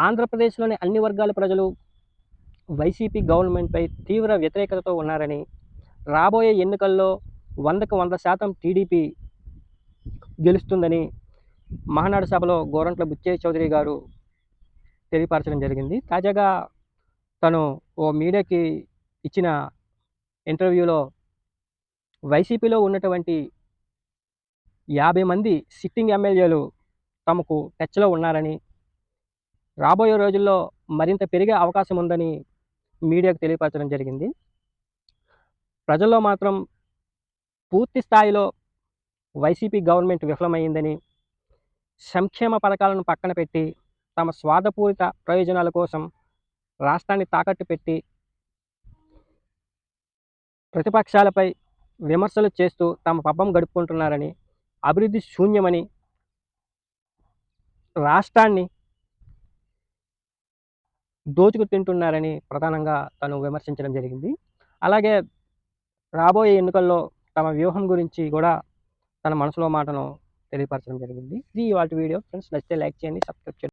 ఆంధ్రప్రదేశ్లోని అన్ని వర్గాల ప్రజలు వైసీపీ గవర్నమెంట్పై తీవ్ర వ్యతిరేకతతో ఉన్నారని రాబోయే ఎన్నికల్లో వందకు వంద శాతం టీడీపీ గెలుస్తుందని మహానాడు సభలో గోరంట్ల బుచ్చయ్య చౌదరి గారు తెలియపరచడం జరిగింది. తాజాగా తను ఓ మీడియాకి ఇచ్చిన ఇంటర్వ్యూలో వైసీపీలో ఉన్నటువంటి యాభై మంది సిట్టింగ్ ఎమ్మెల్యేలు తమకు టచ్లో ఉన్నారని రాబోయే రోజుల్లో మరింత పెరిగే అవకాశం ఉందని మీడియాకు తెలియపరచడం జరిగింది. ప్రజల్లో మాత్రం పూర్తి స్థాయిలో వైసీపీ గవర్నమెంట్ విఫలమైందని సంక్షేమ పథకాలను పక్కన పెట్టి తమ స్వార్థపూరిత ప్రయోజనాల కోసం రాష్ట్రాన్ని తాకట్టు పెట్టి ప్రతిపక్షాలపై విమర్శలు చేస్తూ తమ పబ్బం గడుపుకుంటున్నారని అభివృద్ధి శూన్యమని రాష్ట్రాన్ని దోచుకు తింటున్నారని ప్రధానంగా తను విమర్శించడం జరిగింది. అలాగే రాబోయే ఎన్నికల్లో తమ వ్యూహం గురించి కూడా తన మనసులో మాటను తెలియపరచడం జరిగింది. ఇది వాటి వీడియో. ఫ్రెండ్స్ నచ్చితే లైక్ చేయండి సబ్స్క్రైబ్ చేయండి.